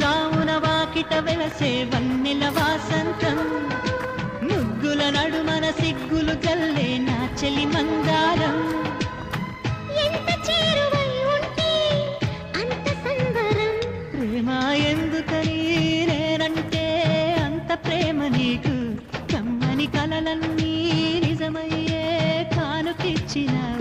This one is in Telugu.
జామున వాకిట వెలసే వన్నెల వాసంతం ముగ్గుల నడుమన సిగ్గులు కల్లే నా చెలి మందారం ప్రేమ ఎందుకని నేనంటే అంత ప్రేమ నీకు China.